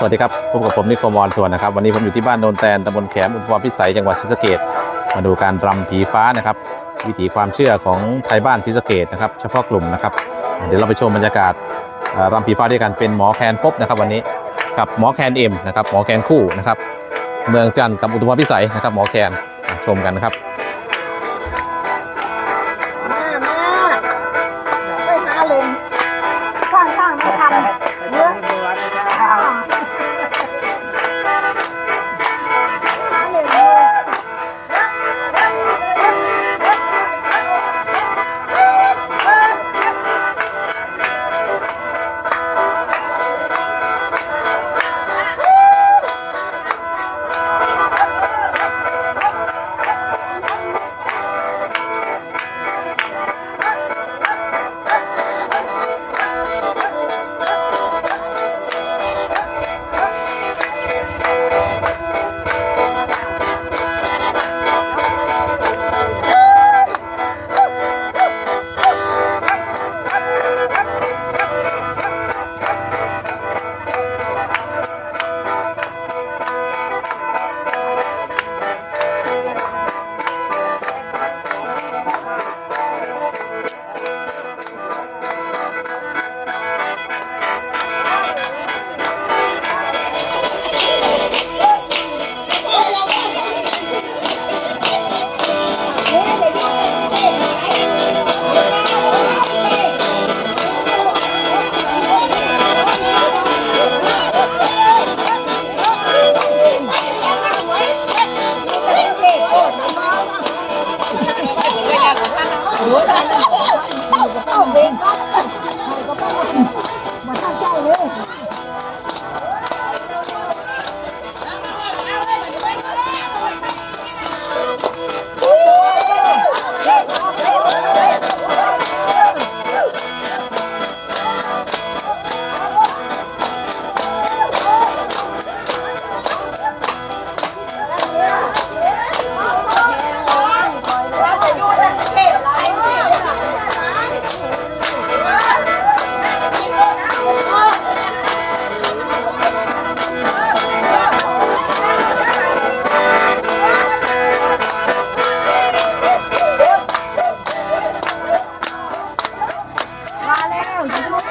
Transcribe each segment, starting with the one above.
สวัสดีครับพบกับผมนิโคมอนทวนนะครับ วันนี้ผมอยู่ที่บ้านโนนแตนตำบลแขมอุทุมพรพิสัยจังหวัดศรีสะเกดมาดูการรำผีฟ้านะครับ วิถีความเชื่อของไทยบ้านศรีสะเกดนะครับ เฉพาะกลุ่มนะครับ เดี๋ยวเราไปชมบรรยากาศรำผีฟ้าด้วยกันเป็นหมอแคนพบนะครับ วันนี้กับหมอแคนเอ็มนะครับหมอแคนคู่นะครับ เมืองจันทร์กับอุทุมพรพิสัยนะครับ หมอแคนชมกันนะครับ Oh, Một.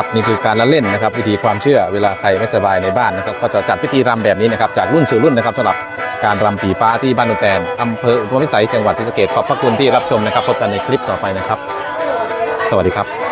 ครับนี่คือการละเล่นนะครับวิธีความเชื่อเวลาใครไม่สบายในบ้านนะครับก็จะจัดพิธีรำแบบนี้นะครับจากรุ่นสู่รุ่นนะครับสำหรับการรำผีฟ้าที่บ้านโนแตนอำเภออุทุมพิสัยจังหวัดศรีสะเกษขอบพระคุณที่รับชมนะครับพบกันในคลิปต่อไปนะครับ สวัสดีครับ